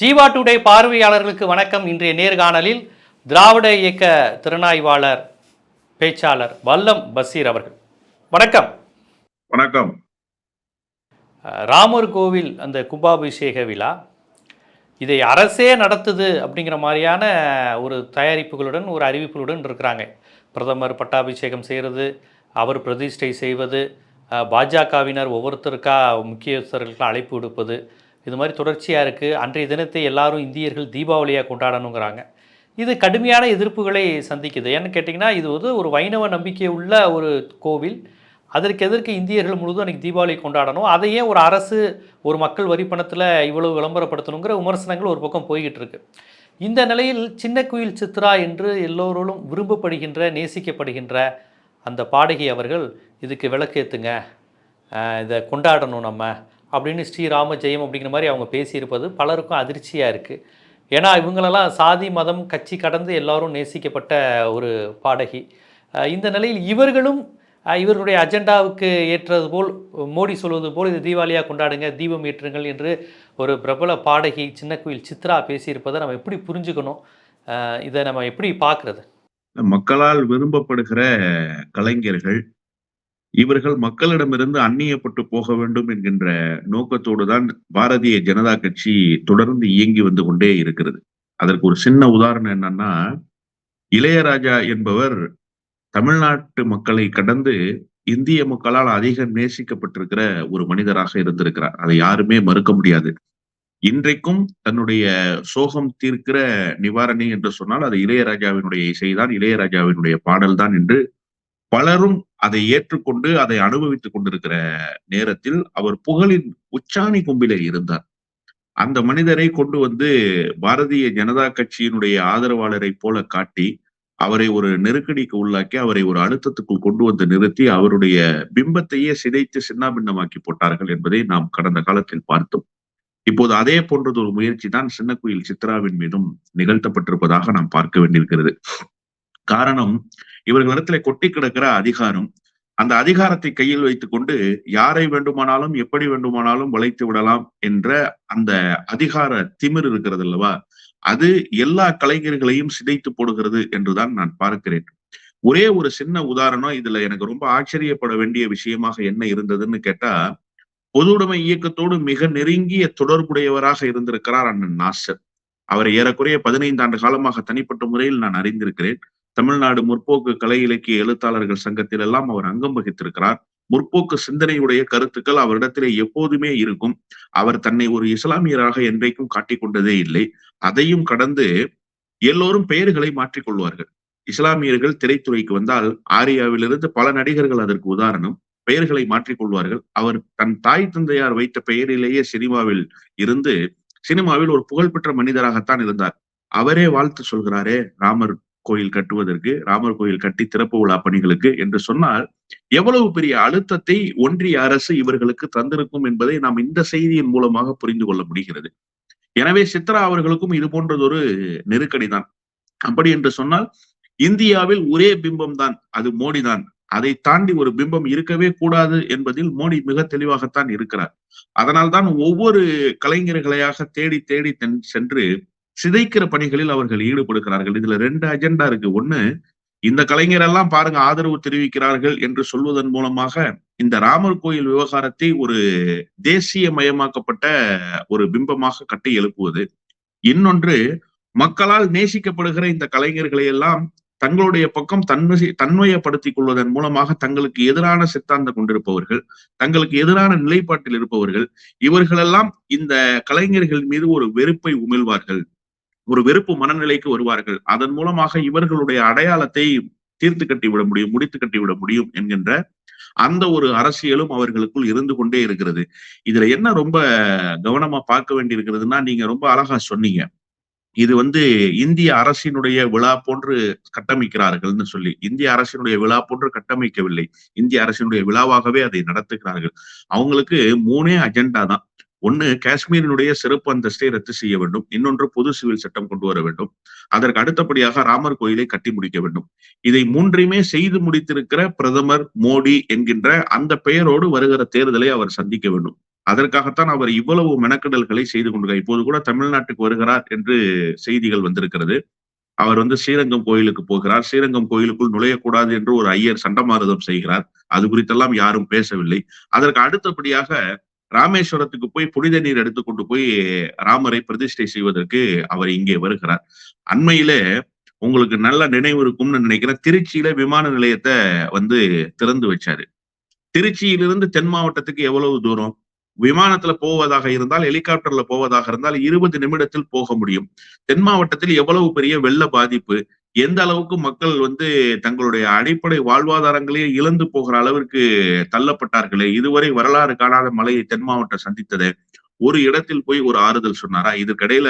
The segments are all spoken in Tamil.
ஜீவா டுடே பார்வையாளர்களுக்கு வணக்கம். இன்றைய நேர்காணலில் திராவிட இயக்க திறனாய்வாளர் பேச்சாளர் வல்லம் பசீர் அவர்கள். வணக்கம். வணக்கம். ராமர் கோவில் அந்த கும்பாபிஷேக விழா இதை அரசே நடத்துது அப்படிங்கிற மாதிரியான ஒரு தயாரிப்புகளுடன் ஒரு அறிவிப்புகளுடன் இருக்கிறாங்க. பிரதமர் பட்டாபிஷேகம் செய்கிறது அவர் பிரதிஷ்டை செய்வது பாஜகவினர் ஒவ்வொருத்தருக்கா முக்கியஸ்தர்களுக்கு அழைப்பு விடுப்பது இது மாதிரி தொடர்ச்சியாக இருக்குது அன்றைய தினத்தை எல்லாரும் இந்தியர்கள் தீபாவளியாக கொண்டாடணுங்கிறாங்க. இது கடுமையான எதிர்ப்புகளை சந்திக்குது. ஏன்னு கேட்டிங்கன்னா இது வந்து ஒரு வைணவ நம்பிக்கை உள்ள ஒரு கோவில். அதற்கு எதற்கு இந்தியர்கள் முழுதும் அன்றைக்கி தீபாவளி கொண்டாடணும்? அதையே ஒரு அரசு ஒரு மக்கள் வரி பணத்தில் இவ்வளவு விளம்பரப்படுத்தணுங்கிற விமர்சனங்கள் ஒரு பக்கம் போய்கிட்டு இருக்கு. இந்த நிலையில் சின்ன குயில் சித்ரா என்று எல்லோரோடும் விரும்பப்படுகின்ற நேசிக்கப்படுகின்ற அந்த பாடகி அவர்கள் இதுக்கு விளக்கேற்றுங்க இதை கொண்டாடணும் நம்ம. அப்படின்னு ஸ்ரீராம ஜெயம் அப்படிங்கிற மாதிரி அவங்க பேசியிருப்பது பலருக்கும் அதிர்ச்சியாக இருக்குது ஏன்னா இவங்களெல்லாம் சாதி மதம் கட்சி கடந்து எல்லாரும் நேசிக்கப்பட்ட ஒரு பாடகி. இந்த நிலையில் இவர்களும் இவருடைய இவர்களுடைய அஜெண்டாவுக்கு ஏற்றது போல் மோடி சொல்வது போல் இது தீபாவளியாக கொண்டாடுங்க தீபம் ஏற்றுங்கள் என்று ஒரு பிரபல பாடகி சின்ன கோயில் சித்ரா பேசியிருப்பதை நம்ம எப்படி புரிஞ்சுக்கணும்? இதை நம்ம எப்படி பார்க்குறது? மக்களால் விரும்பப்படுகிற கலைஞர்கள் இவர்கள் மக்களிடமிருந்து அந்நியப்பட்டு போக வேண்டும் என்கின்ற நோக்கத்தோடு தான் பாரதிய ஜனதா கட்சி தொடர்ந்து இயங்கி வந்து கொண்டே இருக்கிறது. அதற்கு ஒரு சின்ன உதாரணம் என்னன்னா இளையராஜா என்பவர் தமிழ்நாட்டு மக்களை கடந்து இந்திய மக்களால் அதிகம் நேசிக்கப்பட்டிருக்கிற ஒரு மனிதராக இருந்திருக்கிறார். அதை யாருமே மறுக்க முடியாது. இன்றைக்கும் தன்னுடைய சோகம் தீர்க்கிற நிவாரணி என்று சொன்னால் அது இளையராஜாவினுடைய இசைதான் இளையராஜாவினுடைய பாடல்தான் என்று பலரும் அதை ஏற்றுக்கொண்டு அதை அனுபவித்துக் கொண்டிருக்கிற நேரத்தில் அவர் புகழின் உச்சாணி கும்பிலே இருந்தார். அந்த மனிதரை கொண்டு வந்து பாரதிய ஜனதா கட்சியினுடைய ஆதரவாளரை போல காட்டி அவரை ஒரு நெருக்கடிக்கு உள்ளாக்கி அவரை ஒரு அழுத்தத்துக்குள் கொண்டு வந்து நிறுத்தி அவருடைய பிம்பத்தையே சிதைத்து சின்னாபின்னமாக்கி போட்டார்கள் என்பதை நாம் கடந்த காலத்தில் பார்த்தோம். இப்போது அதே போன்றது ஒரு முயற்சி தான் சின்ன கோயில் சித்ராவின் மீதும் நிகழ்த்தப்பட்டிருப்பதாக நாம் பார்க்க வேண்டியிருக்கிறது. காரணம் இவர்களிடத்துல கொட்டி கிடக்கிற அதிகாரம். அந்த அதிகாரத்தை கையில் வைத்துக் கொண்டு யாரை வேண்டுமானாலும் எப்படி வேண்டுமானாலும் வளைத்து விடலாம் என்ற அந்த அதிகார திமிர் இருக்கிறது அல்லவா? அது எல்லா கலைஞர்களையும் சிதைத்து போடுகிறது என்றுதான் நான் பார்க்கிறேன். ஒரே ஒரு சின்ன உதாரணம் இதுல எனக்கு ரொம்ப ஆச்சரியப்பட வேண்டிய விஷயமாக என்ன இருந்ததுன்னு கேட்டா பொதுவுடைமை இயக்கத்தோடு மிக நெருங்கிய தொடர்புடையவராக இருந்திருக்கிறார் அண்ணன் நாசர். அவரை ஏறக்குறைய பதினைந்து ஆண்டு காலமாக தனிப்பட்ட முறையில் நான் அறிந்திருக்கிறேன். தமிழ்நாடு முற்போக்கு கலை இலக்கிய எழுத்தாளர்கள் சங்கத்தில் எல்லாம் அவர் அங்கம் வகித்திருக்கிறார். முற்போக்கு சிந்தனையுடைய கருத்துக்கள் அவரிடத்திலே எப்போதுமே இருக்கும். அவர் தன்னை ஒரு இஸ்லாமியராக என்றைக்கும் காட்டிக்கொண்டதே இல்லை. அதையும் கடந்து எல்லோரும் பெயர்களை மாற்றிக்கொள்வார்கள் இஸ்லாமியர்கள் திரைத்துறைக்கு வந்தால் ஆரியாவிலிருந்து பல நடிகர்கள் அதற்கு உதாரணம். பெயர்களை மாற்றிக்கொள்வார்கள் அவர் தன் தாய் தந்தையார் வைத்த பெயரிலேயே சினிமாவில் இருந்து சினிமாவில் ஒரு புகழ்பெற்ற மனிதராகத்தான் இருந்தார். அவரே வாழ்த்து சொல்கிறாரே ராமர் கோயில் கட்டுவதற்கு ராமர் கோயில் கட்டி திறப்பு விழா பணிகளுக்கு என்று சொன்னால் எவ்வளவு பெரிய அழுத்தத்தை ஒன்றிய அரசு இவர்களுக்கு தந்திருக்கும் என்பதை நாம் இந்த செய்தியின் மூலமாக புரிந்து கொள்ள முடிகிறது. எனவே சித்ரா அவர்களுக்கும் இது போன்றதொரு நெருக்கடி தான் அப்படி என்று சொன்னால் இந்தியாவில் ஒரே பிம்பம் தான் அது மோடி தான். அதை தாண்டி ஒரு பிம்பம் இருக்கவே கூடாது என்பதில் மோடி மிக தெளிவாகத்தான் இருக்கிறார். அதனால்தான் ஒவ்வொரு கலைஞர்களையாக தேடி தேடி தென்- சென்று சிதைக்கிற பணிகளில் அவர்கள் ஈடுபடுகிறார்கள். இதுல ரெண்டு அஜெண்டா இருக்கு. ஒண்ணு இந்த கலைஞர் எல்லாம் பாருங்க ஆதரவு தெரிவிக்கிறார்கள் என்று சொல்வதன் மூலமாக இந்த ராமர் கோயில் விவகாரத்தை ஒரு தேசிய மயமாக்கப்பட்ட ஒரு பிம்பமாக கட்டி எழுப்புவது. இன்னொன்று மக்களால் நேசிக்கப்படுகிற இந்த கலைஞர்களை எல்லாம் தங்களுடைய பக்கம் தன்மை தன்மையப்படுத்திக் கொள்வதன் மூலமாக தங்களுக்கு எதிரான சித்தாந்தம் கொண்டிருப்பவர்கள் தங்களுக்கு எதிரான நிலைப்பாட்டில் இருப்பவர்கள் இவர்களெல்லாம் இந்த கலைஞர்கள் மீது ஒரு வெறுப்பை உமிழ்வார்கள். ஒரு வெறுப்பு மனநிலைக்கு வருவார்கள். அதன் மூலமாக இவர்களுடைய அடையாளத்தை தீர்த்து கட்டி விட முடியும் முடித்து கட்டி விட முடியும் என்கின்ற அந்த ஒரு அரசியலும் அவர்களுக்குள் இருந்து கொண்டே இருக்கிறது. இதுல என்ன ரொம்ப கவனமா பார்க்க வேண்டி இருக்கிறதுன்னா நீங்க ரொம்ப அழகா சொன்னீங்க. இது வந்து இந்திய அரசினுடைய விழா போன்று கட்டமைக்கிறார்கள்னு சொல்லி. இந்திய அரசினுடைய விழா போன்று கட்டமைக்கவில்லை. இந்திய அரசினுடைய விழாவாகவே அதை நடத்துகிறார்கள். அவங்களுக்கு மூணே அஜெண்டா தான். ஒண்ணு காஷ்மீரினுடைய சிறப்பு அந்தஸ்தை ரத்து செய்ய வேண்டும். இன்னொன்று பொது சிவில் சட்டம் கொண்டு வர வேண்டும். அதற்கு அடுத்தபடியாக ராமர் கோயிலை கட்டி முடிக்க வேண்டும். இதை மூன்றையுமே செய்து முடித்திருக்கிற பிரதமர் மோடி என்கின்ற அந்த பெயரோடு வருகிற தேர்தலை அவர் சந்திக்க வேண்டும். அதற்காகத்தான் அவர் இவ்வளவு மெனக்கெடல்களை செய்து கொண்டிருக்கிறார். இப்போது கூட தமிழ்நாட்டுக்கு வருகிறார் என்று செய்திகள் வந்திருக்கிறது. அவர் வந்து ஸ்ரீரங்கம் கோயிலுக்கு போகிறார். ஸ்ரீரங்கம் கோயிலுக்குள் நுழையக்கூடாது என்று ஒரு ஐயர் சண்டமாரதம் செய்கிறார். அது குறித்தெல்லாம் யாரும் பேசவில்லை. அதற்கு அடுத்தபடியாக ராமேஸ்வரத்துக்கு போய் புனித நீர் எடுத்துக்கொண்டு போய் ராமரை பிரதிஷ்டை செய்வதற்கு அவர் இங்கே வருகிறார். அண்மையிலே உங்களுக்கு நல்ல நினைவு இருக்கும்னு நினைக்கிறேன். திருச்சியில விமான நிலையத்தை வந்து திறந்து வச்சாரு. திருச்சியிலிருந்து தென் மாவட்டத்துக்கு எவ்வளவு தூரம்? விமானத்துல போவதாக இருந்தால் ஹெலிகாப்டர்ல போவதாக இருந்தால் இருபது நிமிடத்தில் போக முடியும். தென் மாவட்டத்தில் எவ்வளவு பெரிய வெள்ள பாதிப்பு எந்த அளவுக்கு மக்கள் வந்து தங்களுடைய அடிப்படை வாழ்வாதாரங்களே இழந்து போகிற அளவிற்கு தள்ளப்பட்டார்களே இதுவரை வரலாறு காணாத மலையை தென் மாவட்டம் சந்தித்தது. ஒரு இடத்தில் போய் ஒரு ஆறுதல் சொன்னாரா? இதற்கிடையில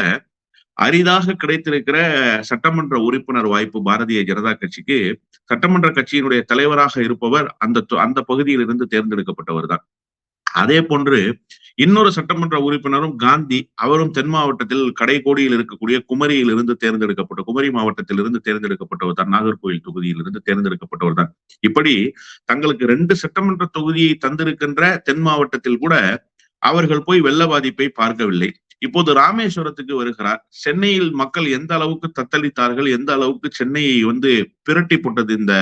அரிதாக கிடைத்திருக்கிற சட்டமன்ற உறுப்பினர் வாய்ப்பு பாரதிய ஜனதா கட்சிக்கு சட்டமன்ற கட்சியினுடைய தலைவராக இருப்பவர் அந்த அந்த பகுதியில் இருந்து தேர்ந்தெடுக்கப்பட்டவர் தான் அதே போன்று இன்னொரு சட்டமன்ற உறுப்பினரும் காந்தி அவரும் தென் மாவட்டத்தில் கடைக்கோடியில் இருக்கக்கூடிய குமரியில் இருந்து தேர்ந்தெடுக்கப்பட்ட குமரி மாவட்டத்தில் இருந்து தேர்ந்தெடுக்கப்பட்டவர் தான் நாகர்கோவில் தொகுதியிலிருந்து தேர்ந்தெடுக்கப்பட்டவர் தான். இப்படி தங்களுக்கு ரெண்டு சட்டமன்ற தொகுதியை தந்திருக்கின்ற தென் மாவட்டத்தில் கூட அவர்கள் போய் வெள்ள பாதிப்பை பார்க்கவில்லை. இப்போது ராமேஸ்வரத்துக்கு வருகிறார். சென்னையில் மக்கள் எந்த அளவுக்கு தத்தளித்தார்கள் எந்த அளவுக்கு சென்னையை வந்து பிரட்டி போட்டது இந்த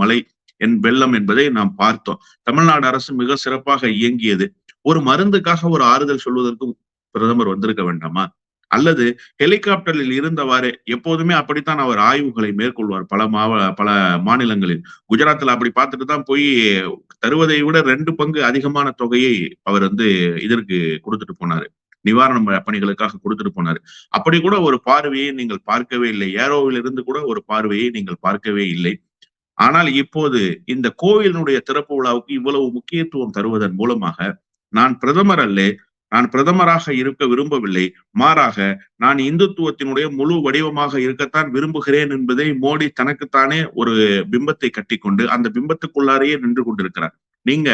மலை? என் வெள்ளம் என்பதை நாம் பார்த்தோம். தமிழ்நாடு அரசு மிக சிறப்பாக இயங்கியது. ஒரு மருந்துக்காக ஒரு ஆறுதல் சொல்வதற்கும் பிரதமர் வந்திருக்க வேண்டாமா? அல்லது ஹெலிகாப்டரில் இருந்தவாறு எப்போதுமே அப்படித்தான் அவர் ஆய்வுகளை மேற்கொள்வார் பல மாவ பல மாநிலங்களில். குஜராத்தில் அப்படி பார்த்துட்டு தான் போய் தருவதை விட ரெண்டு பங்கு அதிகமான தொகையை அவர் வந்து இதற்கு கொடுத்துட்டு போனாரு. நிவாரண பணிகளுக்காக கொடுத்துட்டு போனாரு. அப்படி கூட ஒரு பார்வையை நீங்கள் பார்க்கவே இல்லை. ஏரோவில் இருந்து கூட ஒரு பார்வையை நீங்கள் பார்க்கவே இல்லை. ஆனால் இப்போது இந்த கோவிலினுடைய திறப்பு விழாவுக்கு இவ்வளவு முக்கியத்துவம் தருவதன் மூலமாக நான் பிரதமர் அல்ல நான் பிரதமராக இருக்க விரும்பவில்லை. மாறாக நான் இந்துத்துவத்தினுடைய முழு வடிவமாக இருக்கத்தான் விரும்புகிறேன் என்பதை மோடி தனக்குத்தானே ஒரு பிம்பத்தை கட்டிக்கொண்டு அந்த பிம்பத்துக்குள்ளாரையே நின்று கொண்டிருக்கிறார். நீங்க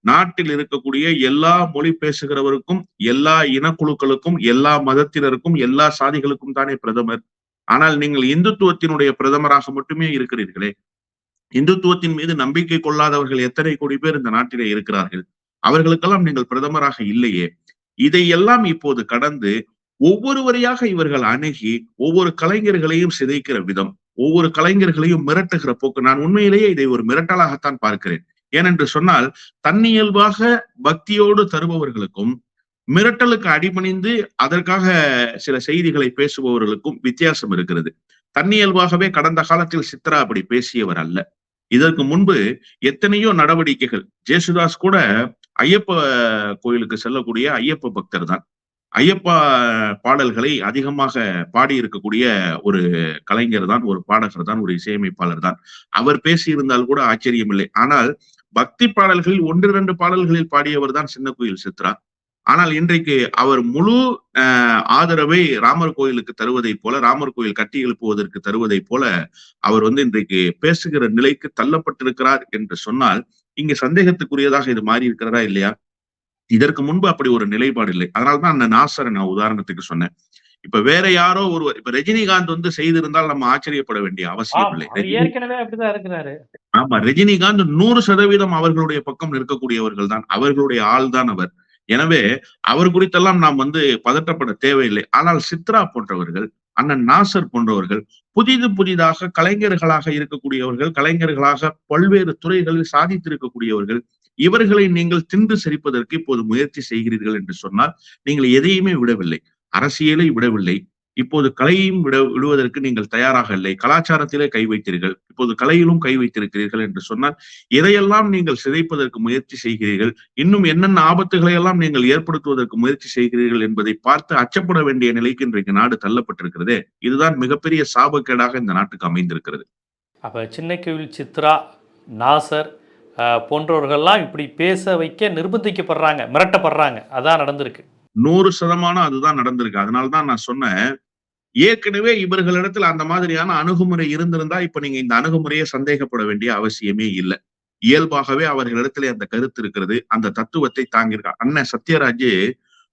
நாட்டில் இருக்கக்கூடிய எல்லா மொழி பேசுகிறவருக்கும் எல்லா இனக்குழுக்களுக்கும் எல்லா மதத்தினருக்கும் எல்லா சாதிகளுக்கும் தானே பிரதமர். ஆனால் நீங்கள் இந்துத்துவத்தினுடைய பிரதமராக மட்டுமே இருக்கிறீர்களே. இந்துத்துவத்தின் மீது நம்பிக்கை கொள்ளாதவர்கள் எத்தனை கோடி பேர் இந்த நாட்டிலே இருக்கிறார்கள்? அவர்களுக்கெல்லாம் நீங்கள் பிரதமராக இல்லையே. இதையெல்லாம் இப்போது கடந்து ஒவ்வொருவரையாக இவர்கள் அணுகி ஒவ்வொரு கலைஞர்களையும் சிதைக்கிற விதம் ஒவ்வொரு கலைஞர்களையும் மிரட்டுகிற போக்கு நான் உண்மையிலேயே இதை ஒரு மிரட்டலாகத்தான் பார்க்கிறேன். ஏனென்று சொன்னால் தன்னியல்பாக பக்தியோடு தருபவர்களுக்கும் மிரட்டலுக்கு அடிபணிந்து அதற்காக சில செய்திகளை பேசுபவர்களுக்கும் வித்தியாசம் இருக்கிறது. தன்னியல்பாகவே கடந்த காலத்தில் சித்ரா அப்படி பேசியவர் அல்ல. இதற்கு முன்பு எத்தனையோ நடவடிக்கைகள். ஜேசுதாஸ் கூட ஐயப்ப கோயிலுக்கு செல்லக்கூடிய ஐயப்ப பக்தர் தான். ஐயப்பா பாடல்களை அதிகமாக பாடி இருக்கக்கூடிய ஒரு கலைஞர் தான் ஒரு பாடகர் தான் ஒரு இசையமைப்பாளர் தான். அவர் பேசியிருந்தால் கூட ஆச்சரியமில்லை. ஆனால் பக்தி பாடல்களில் ஒன்று இரண்டு பாடல்களில் பாடியவர் தான் சின்ன கோயில் சித்ரா. ஆனால் இன்றைக்கு அவர் முழு ஆதரவை ராமர் கோயிலுக்கு தருவதை போல ராமர் கோயில் கட்டி எழுப்புவதற்கு தருவதை போல அவர் வந்து இன்றைக்கு பேசுகிற நிலைக்கு தள்ளப்பட்டிருக்கிறார் என்று சொன்னால் இங்க சந்தேகத்துக்குரியதாக இது மாறி இருக்கிறதா இல்லையா? இதற்கு முன்பு அப்படி ஒரு நிலைப்பாடு இல்லை. அதனால்தான் அந்த நாசரை நான் உதாரணத்துக்கு சொன்னேன். இப்ப வேற யாரோ ஒருவர் இப்ப ரஜினிகாந்த் வந்து செய்திருந்தால் நம்ம ஆச்சரியப்பட வேண்டிய அவசியம் இல்லை. ஏற்கனவே அப்படிதான் இருக்கிறாரு. ஆமா ரஜினிகாந்த் நூறு சதவீதம் அவர்களுடைய பக்கம் நிற்கக்கூடியவர்கள் தான். அவர்களுடைய ஆள் தான் அவர். எனவே அவர் குறித்தெல்லாம் நாம் வந்து பதட்டப்பட தேவையில்லை. ஆனால் சித்ரா போன்றவர்கள் அண்ணன் நாசர் போன்றவர்கள் புதிது புதிதாக கலைஞர்களாக இருக்கக்கூடியவர்கள் கலைஞர்களாக பல்வேறு துறைகளில் சாதித்திருக்கக்கூடியவர்கள் இவர்களை நீங்கள் தின்று செரிப்பதற்கு இப்போது முயற்சி செய்கிறீர்கள் என்று சொன்னால் நீங்கள் எதையுமே விடவில்லை. அரசியலை விடவில்லை. இப்போது கலையையும் விட விடுவதற்கு நீங்கள் தயாராக இல்லை. கலாச்சாரத்திலே கை வைத்தீர்கள். இப்போது கலையிலும் கை வைத்திருக்கிறீர்கள் என்று சொன்னால் இதையெல்லாம் நீங்கள் சிதைப்பதற்கு முயற்சி செய்கிறீர்கள் இன்னும் என்னென்ன ஆபத்துகளை எல்லாம் நீங்கள் ஏற்படுத்துவதற்கு முயற்சி செய்கிறீர்கள் என்பதை பார்த்து அச்சப்பட வேண்டிய நிலைக்கு இன்றைக்கு நாடு தள்ளப்பட்டிருக்கிறதே. இதுதான் மிகப்பெரிய சாபக்கேடாக இந்த நாட்டுக்கு அமைந்திருக்கிறது. அப்ப சின்ன கோவில் சித்ரா நாசர் போன்றவர்கள்லாம் இப்படி பேச வைக்க நிர்பந்திக்கப்படுறாங்க மிரட்டப்படுறாங்க. அதான் நடந்திருக்கு. நூறு சதமானம் அதுதான் நடந்திருக்கு. அதனால்தான் நான் சொன்னேன் ஏற்கனவே இவர்களிடத்துல அந்த மாதிரியான அணுகுமுறை இருந்திருந்தா இப்ப நீங்க இந்த அணுகுமுறையை சந்தேகப்பட வேண்டிய அவசியமே இல்லை. இயல்பாகவே அவர்களிடத்திலே அந்த கருத்து இருக்கிறது. அந்த தத்துவத்தை தாங்கியிருக்கார் அண்ணன் சத்யராஜ்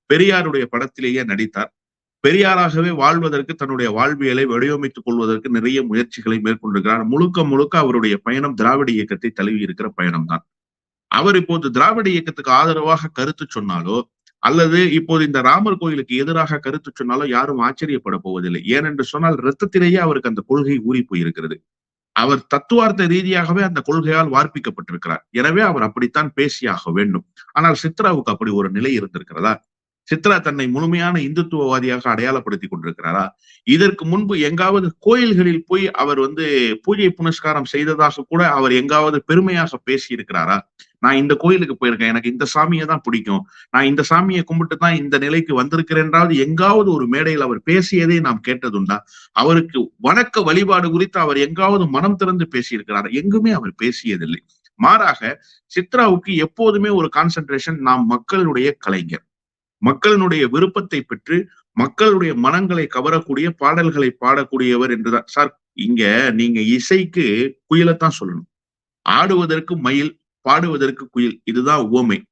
பெரியாருடைய படத்திலேயே நடித்தார். பெரியாராகவே வாழ்வதற்கு தன்னுடைய வாழ்வியலை வடிவமைத்துக் கொள்வதற்கு நிறைய முயற்சிகளை மேற்கொண்டிருக்கிறார். முழுக்க முழுக்க அவருடைய பயணம் திராவிட இயக்கத்தை தழுவி இருக்கிற பயணம் தான் அவர் இப்போது திராவிட இயக்கத்துக்கு ஆதரவாக கருத்து சொன்னாலோ அல்லது இப்போது இந்த ராமர் கோயிலுக்கு எதிராக கருத்து சொன்னாலும் யாரும் ஆச்சரியப்பட போவதில்லை. ஏனென்று சொன்னால் ரத்தத்திலேயே அவருக்கு அந்த கொள்கை ஊறி போயிருக்கிறது. அவர் தத்துவார்த்த ரீதியாகவே அந்த கொள்கையால் வார்ப்பிக்கப்பட்டிருக்கிறார். எனவே அவர் அப்படித்தான் பேசியாக வேண்டும். ஆனால் சித்ராவுக்கு அப்படி ஒரு நிலை இருந்திருக்கிறதா? சித்ரா தன்னை முழுமையான இந்துத்துவவாதியாக அடையாளப்படுத்தி கொண்டிருக்கிறாரா? இதற்கு முன்பு எங்காவது கோயில்களில் போய் அவர் வந்து பூஜை புனஸ்காரம் செய்ததாக கூட அவர் எங்காவது பெருமையாக பேசி இருக்கிறாரா நான் இந்த கோயிலுக்கு போயிருக்கேன். எனக்கு இந்த சாமியை தான் பிடிக்கும். நான் இந்த சாமியை கும்பிட்டு தான் இந்த நிலைக்கு வந்திருக்கிறேன்றாவது எங்காவது ஒரு மேடையில் அவர் பேசியதை நாம் கேட்டதுண்டா? அவருக்கு வணக்க வழிபாடு குறித்து அவர் எங்காவது மனம் திறந்து பேசியிருக்கிறார்? எங்குமே அவர் பேசியதில்லை. மாறாக சித்ராவுக்கு எப்போதுமே ஒரு கான்சென்ட்ரேஷன் நாம் மக்களுடைய கலைஞர். மக்களினுடைய விருப்பத்தை பெற்று மக்களுடைய மனங்களை கவரக்கூடிய பாடல்களை பாடக்கூடியவர் என்றுதான். சார் இங்க நீங்க இசைக்கு குயிலைத்தான் சொல்லணும். ஆடுவதற்கு மயில் பாடுவதற்கு குயில் இதுதான் உவமை.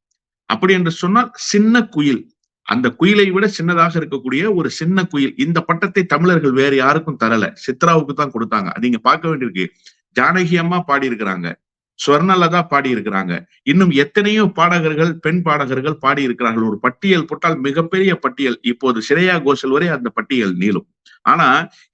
அப்படி என்று சொன்னால் சின்ன குயில். அந்த குயிலை விட சின்னதாக இருக்கக்கூடிய ஒரு சின்ன குயில். இந்த பட்டத்தை தமிழர்கள் வேற யாருக்கும் தரல. சித்ராவுக்கு தான் கொடுத்தாங்க. அது நீங்க பார்க்க வேண்டியிருக்கு. ஜானகி அம்மா பாடி இருக்கிறாங்க ஸ்வர்ணலதா பாடி இருக்கிறாங்க இன்னும் எத்தனையோ பாடகர்கள் பெண் பாடகர்கள் பாடி இருக்கிறார்கள் ஒரு பட்டியல் போட்டால் மிகப்பெரிய பட்டியல். இப்போது ஸ்ரேயா கோஷல் வரை அந்த பட்டியல் நீளும். ஆனா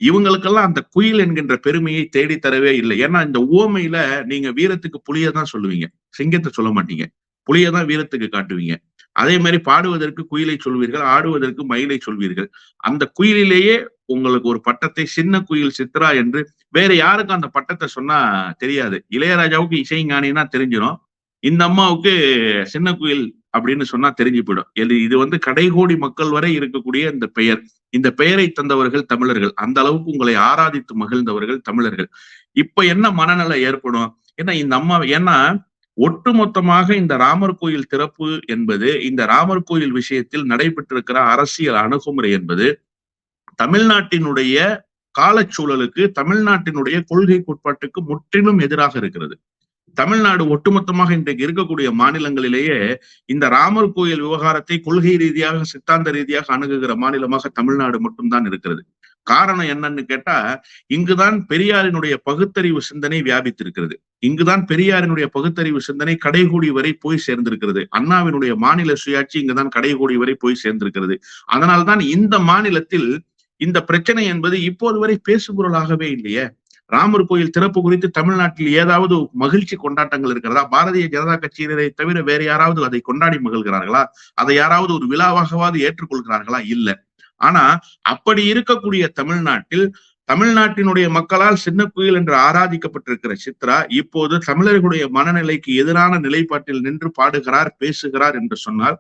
இவங்களுக்கெல்லாம் அந்த குயில் என்கின்ற பெருமையை தேடி தரவே இல்லை. ஏன்னா இந்த ஓமையில நீங்க வீரத்துக்கு புலியை தான் சொல்லுவீங்க. சிங்கத்தை சொல்ல மாட்டீங்க. புலியை தான் வீரத்துக்கு காட்டுவீங்க. அதே மாதிரி பாடுவதற்கு குயிலை சொல்வீர்கள் ஆடுவதற்கு மயிலை சொல்வீர்கள். அந்த குயிலிலேயே உங்களுக்கு ஒரு பட்டத்தை சின்ன குயில் சித்ரா என்று வேற யாருக்கும் அந்த பட்டத்தை சொன்னா தெரியாது. இளையராஜாவுக்கு இசைஞானினா தெரிஞ்சிடும் இந்த அம்மாவுக்கு சின்ன குயில் அப்படின்னு சொன்னா தெரிஞ்சு போயிடும் இது இது வந்து கடைகோடி மக்கள் வரை இருக்கக்கூடிய இந்த பெயர். இந்த பெயரை தந்தவர்கள் தமிழர்கள். அந்த அளவுக்கு உங்களை ஆராதித்து மகிழ்ந்தவர்கள் தமிழர்கள். இப்ப என்ன மனநிலை ஏற்படும்? ஏன்னா இந்த அம்மா ஏன்னா ஒட்டுமொத்தமாக இந்த ராமர் கோயில் திறப்பு என்பது இந்த ராமர் கோயில் விஷயத்தில் நடைபெற்றிருக்கிற அரசியல் அணுகுமுறை என்பது தமிழ்நாட்டினுடைய காலச்சூழலுக்கு தமிழ்நாட்டினுடைய கொள்கை கோட்பாட்டுக்கு முற்றிலும் எதிராக இருக்கிறது. தமிழ்நாடு ஒட்டுமொத்தமாக இன்றைக்கு இருக்கக்கூடிய மாநிலங்களிலேயே இந்த ராமர் கோயில் விவகாரத்தை கொள்கை ரீதியாக சித்தாந்த ரீதியாக அணுகுகிற மாநிலமாக தமிழ்நாடு மட்டும்தான் இருக்கிறது. காரணம் என்னன்னு கேட்டா இங்குதான் பெரியாரினுடைய பகுத்தறிவு சிந்தனை வியாபித்திருக்கிறது. இங்குதான் பெரியாரினுடைய பகுத்தறிவு சிந்தனை கடைகூடி வரை போய் சேர்ந்திருக்கிறது. அண்ணாவினுடைய மாநில சுயாட்சி இங்குதான் கடைகூடி வரை போய் சேர்ந்திருக்கிறது. அதனால்தான் இந்த மாநிலத்தில் இந்த பிரச்சனை என்பது இப்போது வரை பேசுபொருளாகவே இல்லையே. ராமர் கோயில் திறப்பு குறித்து தமிழ்நாட்டில் ஏதாவது மகிழ்ச்சி கொண்டாட்டங்கள் இருக்கிறதா? பாரதிய ஜனதா கட்சியினரை தவிர வேற யாராவது அதை கொண்டாடி மகிழ்கிறார்களா? அதை யாராவது ஒரு விழாவாகவாது ஏற்றுக்கொள்கிறார்களா? இல்ல. ஆனா அப்படி இருக்கக்கூடிய தமிழ்நாட்டில் தமிழ்நாட்டினுடைய மக்களால் சின்ன குயில் என்று ஆராதிக்கப்பட்டிருக்கிற சித்ரா இப்போது தமிழர்களுடைய மனநிலைக்கு எதிரான நிலைப்பாட்டில் நின்று பாடுகிறார் பேசுகிறார் என்று சொன்னால்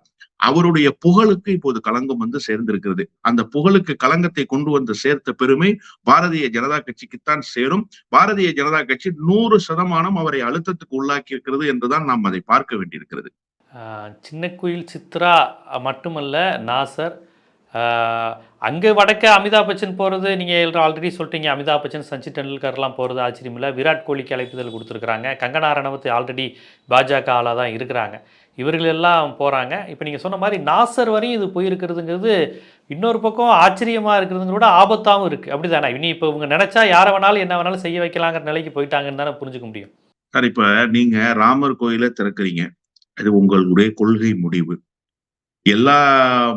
அவருடைய புகழுக்கு இப்போது களங்கம் வந்து சேர்ந்திருக்கிறது. அந்த புகழுக்கு களங்கத்தை கொண்டு வந்து சேர்த்த பெருமை பாரதிய ஜனதா கட்சிக்குத்தான் சேரும். பாரதிய ஜனதா கட்சி நூறு சதமானம் அவரை அழுத்தத்துக்கு உள்ளாக்கி இருக்கிறது என்றுதான் நாம் அதை பார்க்க வேண்டியிருக்கிறது. சின்ன குயில் சித்ரா மட்டுமல்ல நாசர் அங்கே வடக்க அமிதாப் பச்சன் போகிறது நீங்கள் ஆல்ரெடி சொல்லிட்டீங்க அமிதாப் பச்சன் சச்சின் டெண்டுல்கர்லாம் போகிறது ஆச்சரியம் இல்லை. விராட் கோலிக்கு அழைப்புதல் கொடுத்துருக்குறாங்க. கங்கனா ரணவத் ஆல்ரெடி பாஜக ஆளாக தான் இருக்கிறாங்க. இவர்கள் எல்லாம் போகிறாங்க இப்போ நீங்கள் சொன்ன மாதிரி நாசர் வரையும் இது போயிருக்கிறதுங்கிறது இன்னொரு பக்கம் ஆச்சரியமாக இருக்கிறதுங்க கூட ஆபத்தாகவும் இருக்குது அப்படி தானே இனி இப்போ இவங்க நினச்சா யாரை வேணாலும் என்ன வேணாலும் செய்ய வைக்கலாங்கிற நிலைக்கு போயிட்டாங்கன்னு தானே புரிஞ்சுக்க முடியும். சார் இப்போ நீங்கள் ராமர் கோயிலை திறக்கிறீங்க. அது உங்களுடைய கொள்கை முடிவு. எல்லா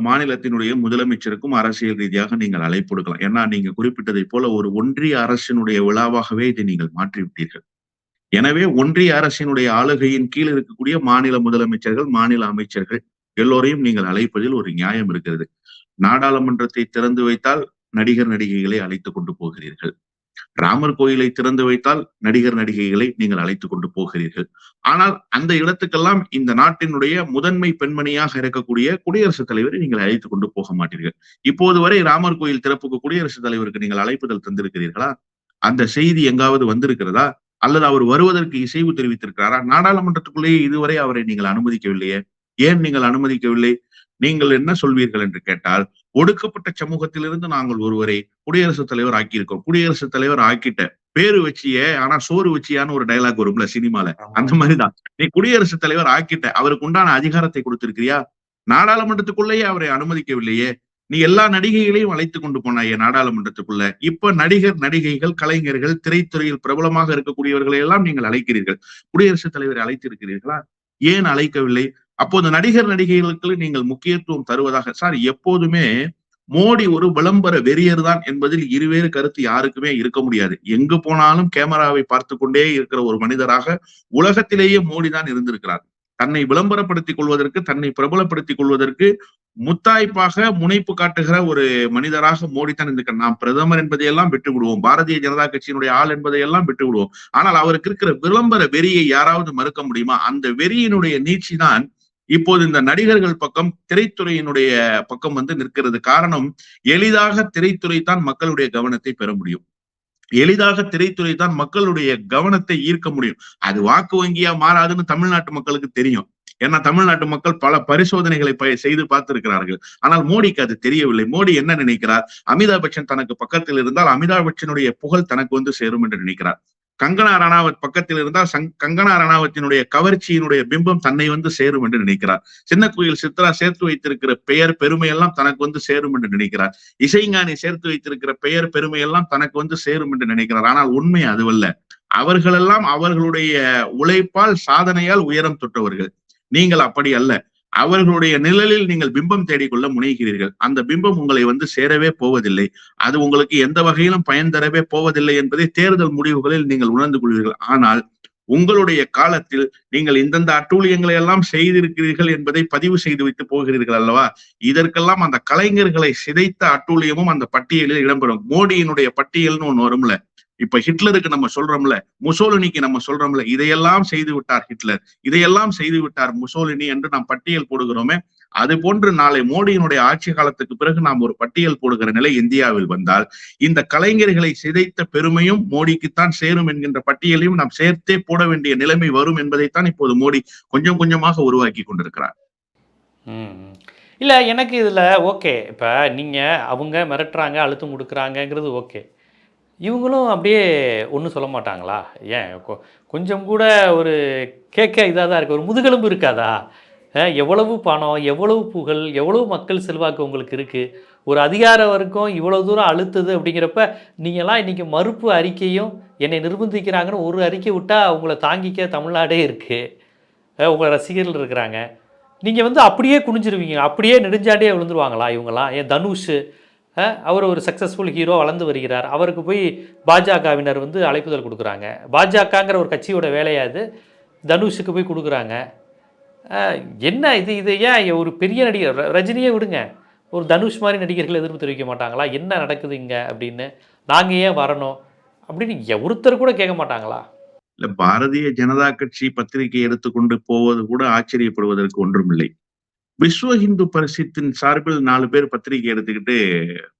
மாநிலத்தினுடைய முதலமைச்சருக்கும் அரசியல் ரீதியாக நீங்கள் அழைப்பு கொடுக்கலாம். ஏன்னா நீங்க குறிப்பிட்டதை போல ஒரு ஒன்றிய அரசினுடைய விழாவாகவே இதை நீங்கள் மாற்றிவிட்டீர்கள். எனவே ஒன்றிய அரசினுடைய ஆளுகையின் கீழ் இருக்கக்கூடிய மாநில முதலமைச்சர்கள் மாநில அமைச்சர்கள் எல்லோரையும் நீங்கள் அழைப்பதில் ஒரு நியாயம் இருக்கிறது. நாடாளுமன்றத்தை திறந்து வைத்தால் நடிகர் நடிகைகளை அழைத்து கொண்டு போகிறீர்கள். ராமர் கோயிலை திறந்து வைத்தால் நடிகர் நடிகைகளை நீங்கள் அழைத்து கொண்டு போகிறீர்கள். ஆனால் அந்த இடத்துக்கெல்லாம் இந்த நாட்டினுடைய முதன்மை பெண்மணியாக இருக்கக்கூடிய குடியரசுத் தலைவரை நீங்கள் அழைத்து கொண்டு போக மாட்டீர்கள். இப்போது வரை ராமர் கோயில் திறப்புக்கு குடியரசுத் தலைவருக்கு நீங்கள் அழைப்புதல் தந்திருக்கிறீர்களா? அந்த செய்தி எங்காவது வந்திருக்கிறதா? அல்லது அவர் வருவதற்கு இசைவு தெரிவித்திருக்கிறாரா? நாடாளுமன்றத்துக்குள்ளேயே இதுவரை அவரை நீங்கள் அனுமதிக்கவில்லையே? ஏன் நீங்கள் அனுமதிக்கவில்லை? நீங்கள் என்ன சொல்வீர்கள் என்று கேட்டால் ஒடுக்கப்பட்ட சமூகத்திலிருந்து நாங்கள் ஒருவரை குடியரசுத் தலைவர் ஆக்கியிருக்கோம். குடியரசுத் தலைவர் ஆக்கிட்ட பேரு வச்சியே ஆனா சோறு வச்சியான்னு ஒரு டைலாக் வரும்ல சினிமால. அந்த மாதிரிதான். நீ குடியரசுத் தலைவர் ஆக்கிட்ட அவருக்கு உண்டான அதிகாரத்தை கொடுத்திருக்கிறியா? நாடாளுமன்றத்துக்குள்ளேயே அவரை அனுமதிக்கவில்லையே. நீ எல்லா நடிகைகளையும் அழைத்து கொண்டு போனாயே நாடாளுமன்றத்துக்குள்ள. இப்ப நடிகர் நடிகைகள் கலைஞர்கள் திரைத்துறையில் பிரபலமாக இருக்கக்கூடியவர்களை எல்லாம் நீங்கள் அழைக்கிறீர்கள். குடியரசுத் தலைவரை அழைத்திருக்கிறீர்களா? ஏன் அழைக்கவில்லை? அப்போது நடிகர் நடிகைகளுக்கு நீங்கள் முக்கியத்துவம் தருவதாக சார் எப்போதுமே மோடி ஒரு விளம்பர வெறியர் தான் என்பதில் இருவேறு கருத்து யாருக்குமே இருக்க முடியாது. எங்கு போனாலும் கேமராவை பார்த்து கொண்டே இருக்கிற ஒரு மனிதராக உலகத்திலேயே மோடி தான் இருந்திருக்கிறார். தன்னை விளம்பரப்படுத்திக் கொள்வதற்கு தன்னை பிரபலப்படுத்திக் கொள்வதற்கு முத்தாய்ப்பாக முனைப்பு காட்டுகிற ஒரு மனிதராக மோடி தான் இருந்திருக்கிறார். நாம் பிரதமர் என்பதையெல்லாம் விட்டு விடுவோம் பாரதிய ஜனதா கட்சியினுடைய ஆள் என்பதையெல்லாம் விட்டு விடுவோம் ஆனால் அவருக்கு இருக்கிற விளம்பர வெறியை யாராவது மறுக்க முடியுமா? அந்த வெறியினுடைய நீட்சி தான் இப்போது இந்த நடிகர்கள் பக்கம் திரைத்துறையினுடைய பக்கம் வந்து நிற்கிறது. காரணம் எளிதாக திரைத்துறை தான் மக்களுடைய கவனத்தை பெற முடியும். எளிதாக திரைத்துறை தான் மக்களுடைய கவனத்தை ஈர்க்க முடியும். அது வாக்கு வங்கியா மாறாதுன்னு தமிழ்நாட்டு மக்களுக்கு தெரியும். ஏன்னா தமிழ்நாட்டு மக்கள் பல பரிசோதனைகளை ப- செய்து பார்த்திருக்கிறார்கள். ஆனால் மோடிக்கு அது தெரியவில்லை. மோடி என்ன நினைக்கிறார்? அமிதாப் பச்சன் தனக்கு பக்கத்தில் இருந்தால் அமிதாப் பச்சனுடைய புகழ் தனக்கு வந்து சேரும் என்று நினைக்கிறார். கங்கனா ரணாவத் பக்கத்தில் இருந்தால் சங்- கங்கனா ரணாவத்தினுடைய கவர்ச்சியினுடைய பிம்பம் தன்னை வந்து சேரும் என்று நினைக்கிறார். சின்ன கோயில் சித்ரா சேர்த்து வைத்திருக்கிற பெயர் பெருமையெல்லாம் தனக்கு வந்து சேரும் என்று நினைக்கிறார். இசைஞானி சேர்த்து வைத்திருக்கிற பெயர் பெருமையெல்லாம் தனக்கு வந்து சேரும் என்று நினைக்கிறார். ஆனால் உண்மை அதுவல்ல. அவர்களெல்லாம் அவர்களுடைய உழைப்பால் சாதனையால் உயரம் தொட்டவர்கள். நீங்கள் அப்படி அல்ல. அவர்களுடைய நிழலில் நீங்கள் பிம்பம் தேடிக்கொள்ள முனைகிறீர்கள். அந்த பிம்பம் உங்களை வந்து சேரவே போவதில்லை. அது உங்களுக்கு எந்த வகையிலும் பயன் தரவே போவதில்லை என்பதை தேர்தல் முடிவுகளில் நீங்கள் உணர்ந்து கொள்வீர்கள். ஆனால் உங்களுடைய காலத்தில் நீங்கள் இந்தந்த அட்டூழியங்களை எல்லாம் செய்திருக்கிறீர்கள் என்பதை பதிவு செய்து வைத்து போகிறீர்கள் அல்லவா? இதற்கெல்லாம் அந்த கலைஞர்களை சிதைத்த அட்டூழியமும் அந்த பட்டியலில் இடம்பெறும். மோடியினுடைய பட்டியல்னு ஒன்று வரும்ல. இப்ப ஹிட்லருக்கு நம்ம சொல்றோம்ல முசோலினிக்கு நம்ம சொல்றோம்ல இதையெல்லாம் செய்து விட்டார் ஹிட்லர். இதையெல்லாம் செய்து விட்டார் முசோலினி என்று நாம் பட்டியல் போடுகிறோமே அது போன்று நாளை மோடியினுடைய ஆட்சி காலத்துக்கு பிறகு நாம் ஒரு பட்டியல் போடுகிற நிலை இந்தியாவில் வந்தால் இந்த கலைஞர்களை சிதைத்த பெருமையும் மோடிக்குத்தான் சேரும் என்கின்ற பட்டியலையும் நாம் சேர்த்தே போட வேண்டிய நிலைமை வரும் என்பதைத்தான் இப்போது மோடி கொஞ்சம் கொஞ்சமாக உருவாக்கி கொண்டிருக்கிறார். இல்லை எனக்கு இதில் ஓகே. இப்போ நீங்கள் அவங்க மிரட்டுறாங்க அழுத்தம் கொடுக்குறாங்கங்கிறது ஓகே. இவங்களும் அப்படியே ஒன்றும் சொல்ல மாட்டாங்களா? ஏன்? கொ- கொஞ்சம் கூட ஒரு கேட்க இதாக தான் இருக்குது ஒரு முதுகெலும்பு இருக்காதா? எவ்வளவு பணம் எவ்வளவு புகழ் எவ்வளவு மக்கள் செல்வாக்கு உங்களுக்கு இருக்குது ஒரு அதிகார வர்க்கம் இவ்வளோ தூரம் அழுத்துது அப்படிங்கிறப்ப நீங்கள்லாம் இன்றைக்கி மறுப்பு அறிக்கையும் என்னை நிர்பந்திக்கிறாங்கன்னு ஒரு அறிக்கை விட்டால் உங்களை தாங்கிக்க தமிழ்நாடே இருக்குது உங்களை ரசிகர்கள் இருக்கிறாங்க. நீங்கள் வந்து அப்படியே குனிஞ்சிருவீங்க. அப்படியே நெடுஞ்சாண்டியே விழுந்துருவாங்களா இவங்களாம் ஏன் தனுஷ் அவர் ஒரு சக்ஸஸ்ஃபுல் ஹீரோ வளர்ந்து வருகிறார். அவருக்கு போய் பாஜகவினர் வந்து அழைப்புதல் கொடுக்குறாங்க. பாஜகங்கிற ஒரு கட்சியோட வேலையாது தனுஷுக்கு போய் கொடுக்குறாங்க. என்ன இது? இது ஏன் ஒரு பெரிய நடிகர் ர- ரஜினியே விடுங்க. ஒரு தனுஷ் மாதிரி நடிகர்கள் எதிர்ப்பு தெரிவிக்க மாட்டாங்களா? என்ன நடக்குது இங்கே அப்படின்னு. நாங்கள் ஏன் வரணும்? அப்படின்னு ஒருத்தர் கூட கேட்க மாட்டாங்களா? இல்லை பாரதிய ஜனதா கட்சி பத்திரிகை எடுத்துக்கொண்டு போவது கூட ஆச்சரியப்படுவதற்கு ஒன்றும் இல்லை விஸ்வ இந்து பரிசத்தின் சார்பில் நாலு பேர் பத்திரிகை எடுத்துக்கிட்டு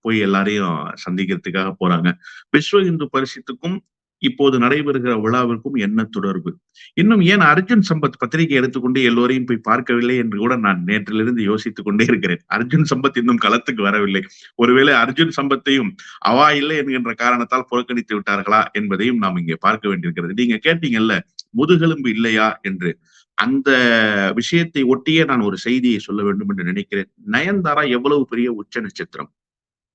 போய் எல்லாரையும் சந்திக்கிறதுக்காக போறாங்க. விஸ்வ இந்து பரிசத்துக்கும் இப்போது நடைபெறுகிற விழாவிற்கும் என்ன தொடர்பு? இன்னும் ஏன் அர்ஜுன் சம்பத் பத்திரிகை எடுத்துக்கொண்டு எல்லோரையும் போய் பார்க்கவில்லை என்று கூட நான் நேற்றிலிருந்து யோசித்துக் கொண்டே இருக்கிறேன். அர்ஜுன் சம்பத் இன்னும் களத்துக்கு வரவில்லை. ஒருவேளை அர்ஜுன் சம்பத்தையும் அவா இல்லை என்கின்ற காரணத்தால் புறக்கணித்து விட்டார்களா என்பதையும் நாம் இங்கே பார்க்க வேண்டியிருக்கிறது. நீங்க கேட்டீங்கல்ல முதுகெலும்பு இல்லையா என்று. அந்த விஷயத்தை ஒட்டியே நான் ஒரு செய்தியை சொல்ல வேண்டும் என்று நினைக்கிறேன். நயன்தாரா எவ்வளவு பெரிய உச்ச நட்சத்திரம்?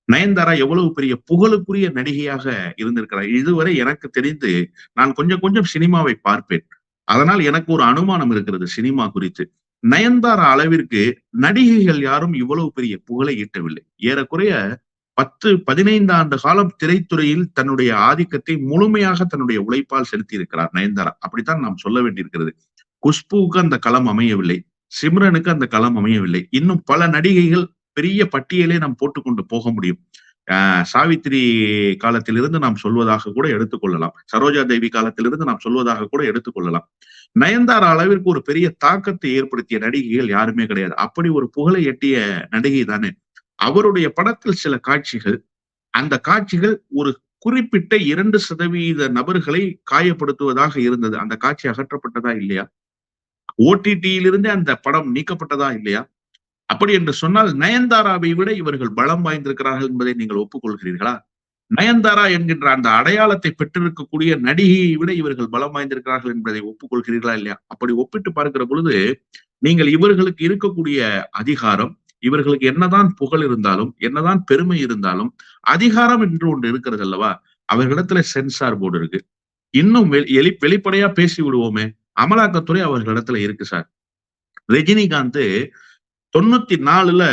நயன்தாரா எவ்வளவு பெரிய புகழுக்குரிய நடிகையாக இருந்திருக்கிறார்? இதுவரை எனக்கு தெரிந்து நான் கொஞ்சம் கொஞ்சம் சினிமாவை பார்ப்பேன். அதனால் எனக்கு ஒரு அனுமானம் இருக்கிறது சினிமா குறித்து. நயன்தாரா அளவிற்கு நடிகைகள் யாரும் இவ்வளவு பெரிய புகழை ஈட்டவில்லை. ஏறக்குறைய பத்து பதினைந்து ஆண்டு காலம் திரைத்துறையில் தன்னுடைய ஆதிக்கத்தை முழுமையாக தன்னுடைய உழைப்பால் செலுத்தி இருக்கிறார் நயன்தாரா. அப்படித்தான் நாம் சொல்ல வேண்டியிருக்கிறது. குஷ்புவுக்கு அந்த களம் அமையவில்லை சிம்ரனுக்கு அந்த களம் அமையவில்லை. இன்னும் பல நடிகைகள் பெரிய பட்டியலே நாம் போட்டுக்கொண்டு போக முடியும். ஆஹ் சாவித்திரி காலத்திலிருந்து நாம் சொல்வதாக கூட எடுத்துக்கொள்ளலாம் சரோஜா தேவி காலத்திலிருந்து நாம் சொல்வதாக கூட எடுத்துக்கொள்ளலாம் நயன்தாரா அளவிற்கு ஒரு பெரிய தாக்கத்தை ஏற்படுத்திய நடிகைகள் யாருமே கிடையாது. அப்படி ஒரு புகழை எட்டிய நடிகை தானே. அவருடைய படத்தில் சில காட்சிகள் அந்த காட்சிகள் ஒரு குறிப்பிட்ட இரண்டு சதவீத நபர்களை காயப்படுத்துவதாக இருந்தது. அந்த காட்சி அகற்றப்பட்டதா இல்லையா? ஓடிடியிலிருந்து அந்த படம் நீக்கப்பட்டதா இல்லையா? அப்படி என்று சொன்னால் நயன்தாராவை விட இவர்கள் பலம் வாய்ந்திருக்கிறார்கள் என்பதை நீங்கள் ஒப்புக்கொள்கிறீர்களா? நயன்தாரா என்கின்ற அந்த அடையாளத்தை பெற்றிருக்கக்கூடிய நடிகையை விட இவர்கள் பலம் வாய்ந்திருக்கிறார்கள் என்பதை ஒப்புக்கொள்கிறீர்களா இல்லையா? அப்படி ஒப்பிட்டு பார்க்கிற பொழுது நீங்கள் இவர்களுக்கு இருக்கக்கூடிய அதிகாரம் இவர்களுக்கு என்னதான் புகழ் இருந்தாலும் என்னதான் பெருமை இருந்தாலும் அதிகாரம் என்று ஒன்று இருக்கிறது அல்லவா? அவர்களிடத்துல சென்சார் போர்டு இருக்கு. இன்னும் வெளி- வெளிப்படையா பேசி விடுவோமே. அமலாக்கத்துறை அவர்களிடத்துல இருக்கு சார். ரஜினிகாந்த் தொண்ணூத்தி நாலுல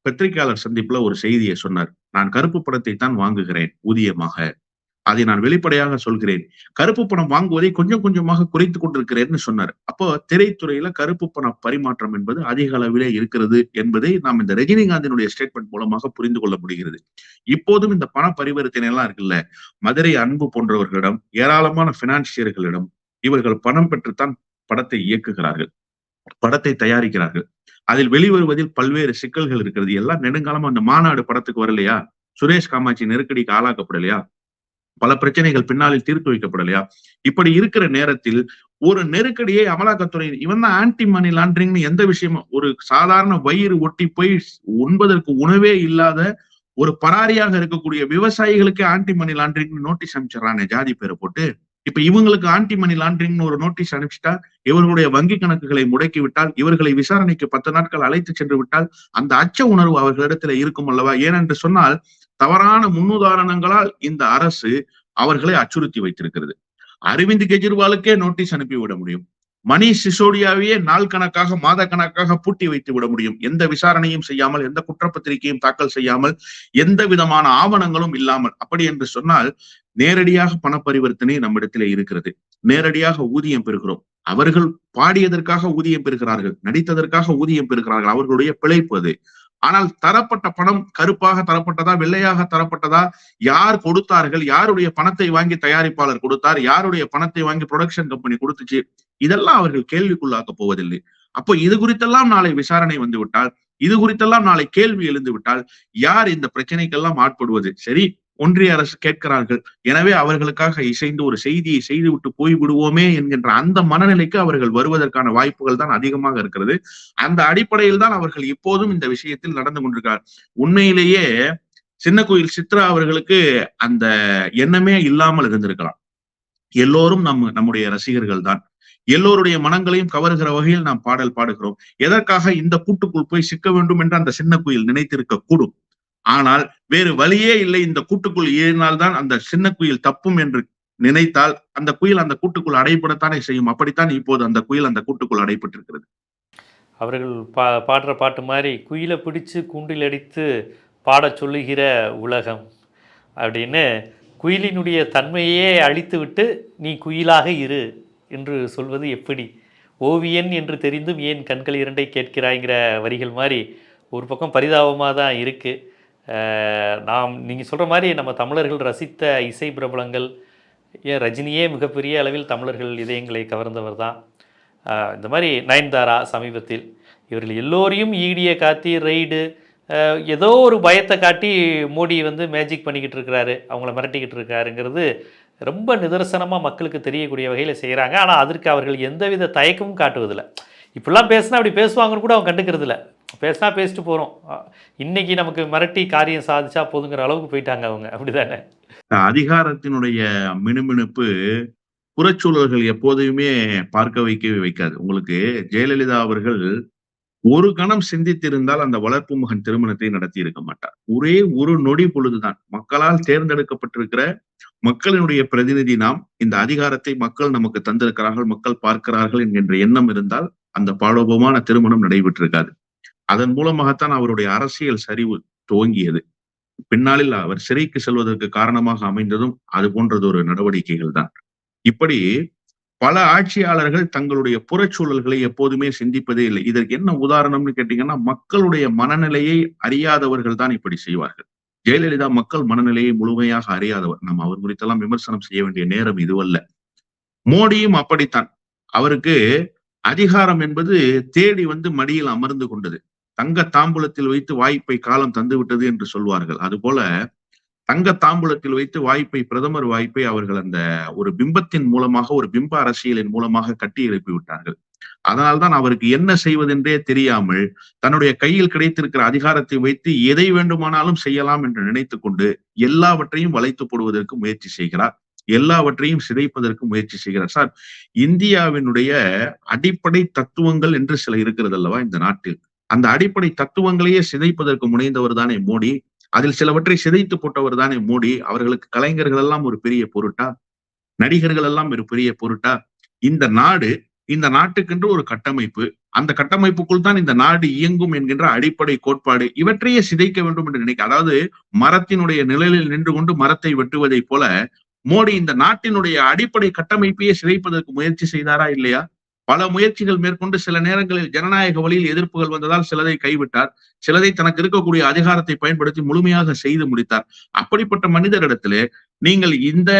பத்திரிகையாளர் சந்திப்புல ஒரு செய்தியை சொன்னார். நான் கருப்பு படத்தை தான் வாங்குகிறேன் ஊதியமாக. அதை நான் வெளிப்படையாக சொல்கிறேன். கருப்பு பணம் வாங்குவதை கொஞ்சம் கொஞ்சமாக குறைத்துக் கொண்டிருக்கிறேன்னு சொன்னார். அப்போ திரைத்துறையில கருப்பு பண பரிமாற்றம் என்பது அதிக அளவிலே இருக்கிறது என்பதை நாம் இந்த ரஜினிகாந்தினுடைய ஸ்டேட்மெண்ட் மூலமாக புரிந்து கொள்ள முடிகிறது. இப்போதும் இந்த பண பரிவர்த்தனை எல்லாம் இருக்குல்ல? மதுரை அன்பு போன்றவர்களிடம் ஏராளமான பினான்சியர்களிடம் இவர்கள் பணம் பெற்றுத்தான் படத்தை இயக்குகிறார்கள். படத்தை தயாரிக்கிறார்கள். அதில் வெளிவருவதில் பல்வேறு சிக்கல்கள் இருக்கிறது. எல்லாம் நெடுங்காலமா அந்த மாநாடு படத்துக்கு வரலையா? சுரேஷ் காமாட்சி நெருக்கடிக்கு ஆளாக்கப்படலையா? பல பிரச்சனைகள் பின்னாளில் தீர்த்து வைக்கப்படலையா? இப்படி இருக்கிற நேரத்தில் ஒரு நெருக்கடியை அமலாக்கத்துறை இவன் தான் ஆன்டி மணி லாண்டரிங்னு எந்த விஷயமும் ஒரு சாதாரண வயிறு ஒட்டி போய் உண்பதற்கு உணவே இல்லாத ஒரு பராரியாக இருக்கக்கூடிய விவசாயிகளுக்கு ஆன்டி மணி லாண்டரிங்னு நோட்டீஸ் அனுப்பிச்சிடறானே ஜாதி பேரை போட்டு. இப்ப இவங்களுக்கு ஆன்டி மணி லாண்டரிங் ஒரு நோட்டீஸ் அனுப்பிச்சிட்டா இவர்களுடைய வங்கி கணக்குகளை முடக்கி விட்டால் இவர்களை விசாரணைக்கு பத்து நாட்கள் அழைத்து சென்று விட்டால் அந்த அச்ச உணர்வு அவர்களிடத்துல இருக்கும் அல்லவா? ஏனென்று சொன்னால் தவறான முன்னுதாரணங்களால் இந்த அரசு அவர்களை அச்சுறுத்தி வைத்திருக்கிறது. அரவிந்த் கெஜ்ரிவாலுக்கே நோட்டீஸ் அனுப்பிவிட முடியும். மணிஷ் சிசோடியாவையே நாள் கணக்காக மாத கணக்காக பூட்டி வைத்து விட முடியும். எந்த விசாரணையும் செய்யாமல் எந்த குற்றப்பத்திரிகையும் தாக்கல் செய்யாமல் எந்த விதமான ஆவணங்களும் இல்லாமல். அப்படி என்று சொன்னால் நேரடியாக பண பரிவர்த்தனை நம்மிடத்திலே இருக்கிறது. நேரடியாக ஊதியம் பெறுகிறோம். அவர்கள் பாடியதற்காக ஊதியம் பெறுகிறார்கள். நடித்ததற்காக ஊதியம் பெறுகிறார்கள். அவர்களுடைய பிழைப்பு அது. ஆனால் தரப்பட்ட பணம் கருப்பாக தரப்பட்டதா வெள்ளையாக தரப்பட்டதா? யார் கொடுத்தார்கள்? யாருடைய பணத்தை வாங்கி தயாரிப்பாளர் கொடுத்தார்? யாருடைய பணத்தை வாங்கி ப்ரொடக்ஷன் கம்பெனி கொடுத்துச்சு? இதெல்லாம் அவர்கள் கேள்விக்குள்ளாக்க போவதில்லை. அப்போ இது குறித்தெல்லாம் நாளை விசாரணை வந்து விட்டால் இது குறித்தெல்லாம் நாளை கேள்வி எழுந்து விட்டால் யார் இந்த பிரச்சனைக்கெல்லாம் ஆட்படுவது? சரி ஒன்றிய அரசு கேட்கிறார்கள். எனவே அவர்களுக்காக இசைந்து ஒரு செய்தியை செய்துவிட்டு போய் விடுவோமே என்கின்ற அந்த மனநிலைக்கு அவர்கள் வருவதற்கான வாய்ப்புகள் தான் அதிகமாக இருக்கிறது. அந்த அடிப்படையில் தான் அவர்கள் இப்போதும் இந்த விஷயத்தில் நடந்து கொண்டிருக்கிறார் உண்மையிலேயே சின்ன கோயில் சித்ரா அவர்களுக்கு அந்த எண்ணமே இல்லாமல் இருந்திருக்கலாம். எல்லோரும் நம்ம நம்முடைய ரசிகர்கள் தான். எல்லோருடைய மனங்களையும் கவருகிற வகையில் நாம் பாடல் பாடுகிறோம். எதற்காக இந்த கூட்டுக்குள் போய் சிக்க வேண்டும் என்று அந்த சின்ன கோயில் நினைத்திருக்க கூடும் ஆனால் வேறு வழியே இல்லை. இந்த கூட்டுக்குள் ஏறினால்தான் அந்த சின்ன குயில் தப்பும் என்று நினைத்தால் அந்த குயில் அந்த கூட்டுக்குள் அடைபடத்தானே செய்யும். அப்படித்தான் இப்போது அந்த குயில் அந்த கூட்டுக்குள் அடைபட்டிருக்கிறது. அவர்கள் பா பாடுற பாட்டு மாதிரி குயிலை பிடிச்சு கூண்டில் அடித்து பாடச் சொல்லுகிற உலகம் அப்படின்னு குயிலினுடைய தன்மையே அழித்து விட்டு நீ குயிலாக இரு என்று சொல்வது எப்படி? ஓவியன் என்று தெரிந்தும் ஏன் கண்கள் இரண்டை கேட்கிறாய்ங்கிற வரிகள் மாதிரி ஒரு பக்கம் பரிதாபமாக தான் இருக்குது நாம் நீங்கள் சொல்கிற மாதிரி நம்ம தமிழர்கள் ரசித்த இசை பிரபலங்கள் ஏன் ரஜினியே மிகப்பெரிய அளவில் தமிழர்கள் இதயங்களை கவர்ந்தவர் தான். இந்த மாதிரி நயன்தாரா சமீபத்தில் இவர்கள் எல்லோரையும் ஈடியை காட்டி ரெய்டு ஏதோ ஒரு பயத்தை காட்டி மோடி வந்து மேஜிக் பண்ணிக்கிட்டு இருக்கிறாரு அவங்கள மிரட்டிக்கிட்டு இருக்காருங்கிறது ரொம்ப நிதர்சனமாக மக்களுக்கு தெரியக்கூடிய வகையில் செய்கிறாங்க ஆனால் அதற்கு அவர்கள் எந்தவித தயக்கமும் காட்டுவதில்லை. இப்படிலாம் பேசினா அப்படி பேசுவாங்கன்னு கூட அவங்க கண்டுக்கிறதில்ல. பேசினா பேசிட்டு போகிறோம் இன்னைக்கு நமக்கு மிரட்டி காரியம் சாதிச்சா போதுங்கிற அளவுக்கு போயிட்டாங்க அவங்க. அப்படிதானே? அதிகாரத்தினுடைய மினுமினுப்பு புறச்சூழல்கள் எப்போதையுமே பார்க்க வைக்கவே வைக்காது. உங்களுக்கு ஜெயலலிதா அவர்கள் ஒரு கணம் சிந்தித்திருந்தால் அந்த வளர்ப்பு மகன் திருமணத்தை நடத்தி இருக்க மாட்டார். ஒரே ஒரு நொடி பொழுதுதான் மக்களால் தேர்ந்தெடுக்கப்பட்டிருக்கிற மக்களினுடைய பிரதிநிதி நாம் இந்த அதிகாரத்தை மக்கள் நமக்கு தந்திருக்கிறார்கள் மக்கள் பார்க்கிறார்கள் என்கின்ற எண்ணம் இருந்தால் அந்த பாலோபமான திருமணம் நடைபெற்றிருக்காது. அதன் மூலமாகத்தான் அவருடைய அரசியல் சரிவு துவங்கியது. பின்னாளில் அவர் சிறைக்கு செல்வதற்கு காரணமாக அமைந்ததும் அது போன்றது ஒரு நடவடிக்கைகள் தான். இப்படி பல ஆட்சியாளர்கள் தங்களுடைய புறச்சூழல்களை எப்போதுமே சிந்திப்பதே இல்லை. இதற்கு என்ன உதாரணம்னு கேட்டீங்கன்னா மக்களுடைய மனநிலையை அறியாதவர்கள் தான் இப்படி செய்வார்கள். ஜெயலலிதா மக்கள் மனநிலையை முழுமையாக அறியாதவர். நம்ம அவர் குறித்தெல்லாம் விமர்சனம் செய்ய வேண்டிய நேரம் இதுவல்ல. மோடியும் அப்படித்தான். அவருக்கு அதிகாரம் என்பது தேடி வந்து மடியில் அமர்ந்து கொண்டது. தங்க தாம்பூலத்தில் வைத்து வாய்ப்பை காலம் தந்து விட்டது என்று சொல்வார்கள். அதுபோல தங்க தாம்பூலத்தில் வைத்து வாய்ப்பை பிரதமர் வாய்ப்பை அவர்கள் அந்த ஒரு பிம்பத்தின் மூலமாக ஒரு பிம்ப அரசியலின் மூலமாக கட்டி எழுப்பி விட்டார்கள். அதனால்தான் அவருக்கு என்ன செய்வதென்றே தெரியாமல் தன்னுடைய கையில் கிடைத்திருக்கிற அதிகாரத்தை வைத்து எதை வேண்டுமானாலும் செய்யலாம் என்று நினைத்து கொண்டு எல்லாவற்றையும் வளைத்து போடுவதற்கு முயற்சி செய்கிறார். எல்லாவற்றையும் சிதைப்பதற்கு முயற்சி செய்கிறார். சார் இந்தியாவினுடைய அடிப்படை தத்துவங்கள் என்று சில இருக்கிறது அல்லவா இந்த நாட்டில்? அந்த அடிப்படை தத்துவங்களையே சிதைப்பதற்கு முனைந்தவர் தானே மோடி? அதில் சிலவற்றை சிதைத்து போட்டவர் தானே மோடி? அவர்களுக்கு கலைஞர்கள் எல்லாம் ஒரு பெரிய பொருட்டா? நடிகர்கள் எல்லாம் ஒரு பெரிய பொருட்டா? இந்த நாடு இந்த நாட்டுக்கென்று ஒரு கட்டமைப்பு. அந்த கட்டமைப்புக்குள் தான் இந்த நாடு இயங்கும் என்கின்ற அடிப்படை கோட்பாடு இவற்றையே சிதைக்க வேண்டும் என்று நினைக்க அதாவது மரத்தினுடைய நிழலில் நின்று கொண்டு மரத்தை வெட்டுவதைப் போல மோடி இந்த நாட்டினுடைய அடிப்படை கட்டமைப்பையே சிதைப்பதற்கு முயற்சி செய்தாரா இல்லையா? பல முயற்சிகள் மேற்கொண்டு சில நேரங்களில் ஜனநாயக வழியில் எதிர்ப்புகள் வந்ததால் சிலதை கைவிட்டார். சிலதை தனக்கு இருக்கக்கூடிய அதிகாரத்தை பயன்படுத்தி முழுமையாக செய்து முடித்தார். அப்படிப்பட்ட மனிதரிடத்திலே நீங்கள் இந்த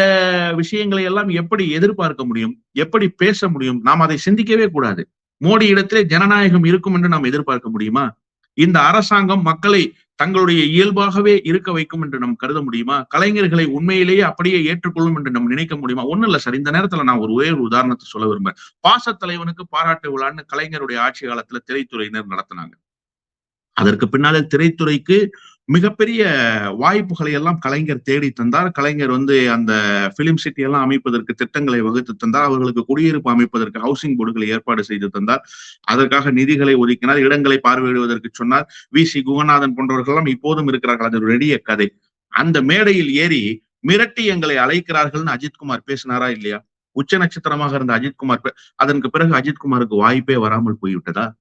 விஷயங்களை எல்லாம் எப்படி எதிர்பார்க்க முடியும்? எப்படி பேச முடியும்? நாம் அதை சிந்திக்கவே கூடாது. மோடி இடத்திலே ஜனநாயகம் இருக்கும் என்று நாம் எதிர்பார்க்க முடியுமா? இந்த அரசாங்கம் மக்களை தங்களுடைய இயல்பாகவே இருக்க வைக்கும் என்று நாம் கருத முடியுமா? கலைஞர்களை உண்மையிலேயே அப்படியே ஏற்றுக்கொள்ளும் என்று நம்ம நினைக்க முடியுமா? ஒண்ணும் இல்ல சார். இந்த நேரத்துல நான் ஒரு ஒரே ஒரு உதாரணத்தை சொல்ல விரும்புறேன். பாசத்தலைவனுக்கு பாராட்டு விழான்னு கலைஞருடைய ஆட்சி காலத்துல திரைத்துறையினர் நடத்தினாங்க. அதற்கு பின்னாலே திரைத்துறைக்கு மிகப்பெரிய வாய்ப்புகளை எல்லாம் கலைஞர் தேடி தந்தார். கலைஞர் வந்து அந்த பிலிம் சிட்டி எல்லாம் அமைப்பதற்கு திட்டங்களை வகுத்து தந்தார். அவர்களுக்கு குடியிருப்பு அமைப்பதற்கு ஹவுசிங் போர்டுகளை ஏற்பாடு செய்து தந்தார். அதற்காக நிதிகளை ஒதுக்கினார். இடங்களை பார்வையிடுவதற்கு சொன்னார். வி. சி. குகநாதன் போன்றவர்கள்லாம் இப்போதும் இருக்கிறார்கள். அது ஒரு எளிய கதை. அந்த மேடையில் ஏறி மிரட்டி எங்களை அழைக்கிறார்கள்னு அஜித்குமார் பேசினாரா இல்லையா? உச்ச நட்சத்திரமாக இருந்த அஜித்குமார் அதற்கு பிறகு அஜித்குமாருக்கு வாய்ப்பே வராமல் போய்விட்டதா?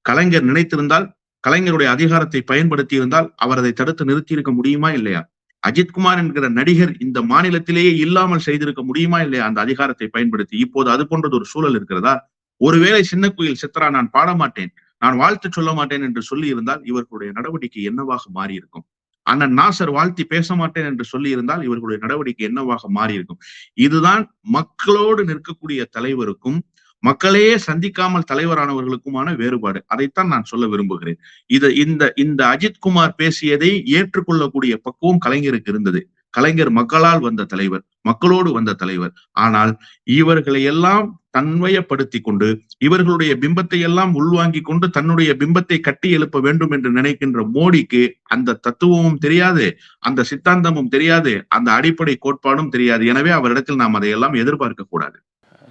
கலைஞர் நினைத்திருந்தால் கலைஞருடைய அதிகாரத்தை பயன்படுத்தி இருந்தால் அவர் அதை தடுத்து நிறுத்தி இருக்க முடியுமா இல்லையா? அஜித்குமார் என்கிற நடிகர் இந்த மாநிலத்திலேயே இல்லாமல் செய்திருக்க முடியுமா இல்லையா? அந்த அதிகாரத்தை பயன்படுத்தி. இப்போது அது போன்றது ஒரு சூழல் இருக்கிறதா? ஒருவேளை சின்ன குயில் சித்ரா நான் பாட மாட்டேன் நான் வாழ்த்து சொல்ல மாட்டேன் என்று சொல்லி இருந்தால் இவர்களுடைய நடவடிக்கை என்னவாக மாறி இருக்கும் அண்ணன் நாசர் வாழ்த்தி பேச மாட்டேன் என்று சொல்லி இருந்தால் இவர்களுடைய நடவடிக்கை என்னவாக மாறி இருக்கும் இதுதான் மக்களோடு நிற்கக்கூடிய தலைவருக்கும் மக்களையே சந்திக்காமல் தலைவரானவர்களுக்குமான வேறுபாடு. அதைத்தான் நான் சொல்ல விரும்புகிறேன். இது இந்த இந்த அஜித்குமார் பேசியதை ஏற்றுக்கொள்ளக்கூடிய பக்குவம் கலைஞருக்கு இருந்தது. கலைஞர் மக்களால் வந்த தலைவர் மக்களோடு வந்த தலைவர். ஆனால் இவர்களை எல்லாம் தன்வயப்படுத்தி கொண்டு இவர்களுடைய பிம்பத்தை எல்லாம் உள்வாங்கி கொண்டு தன்னுடைய பிம்பத்தை கட்டி எழுப்ப வேண்டும் என்று நினைக்கின்ற மோடிக்கு அந்த தத்துவமும் தெரியாது அந்த சித்தாந்தமும் தெரியாது அந்த அடிப்படை கோட்பாடும் தெரியாது. எனவே அவரிடத்தில் நாம் அதையெல்லாம் எதிர்பார்க்க கூடாது.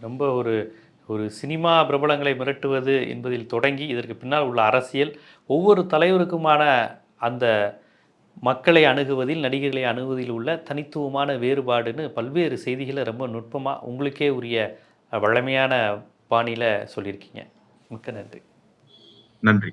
ரொம்ப ஒரு ஒரு சினிமா பிரபலங்களை மிரட்டுவது என்பதில் தொடங்கி இதற்கு பின்னால் உள்ள அரசியல் ஒவ்வொரு தலைவருக்குமான அந்த மக்களை அணுகுவதில் நடிகர்களை அணுகுவதில் உள்ள தனித்துவமான வேறுபாடுன்னு பல்வேறு செய்திகளை ரொம்ப நுட்பமாக உங்களுக்கே உரிய வழமையான பாணியில் சொல்லியிருக்கீங்க. மிக்க நன்றி. நன்றி.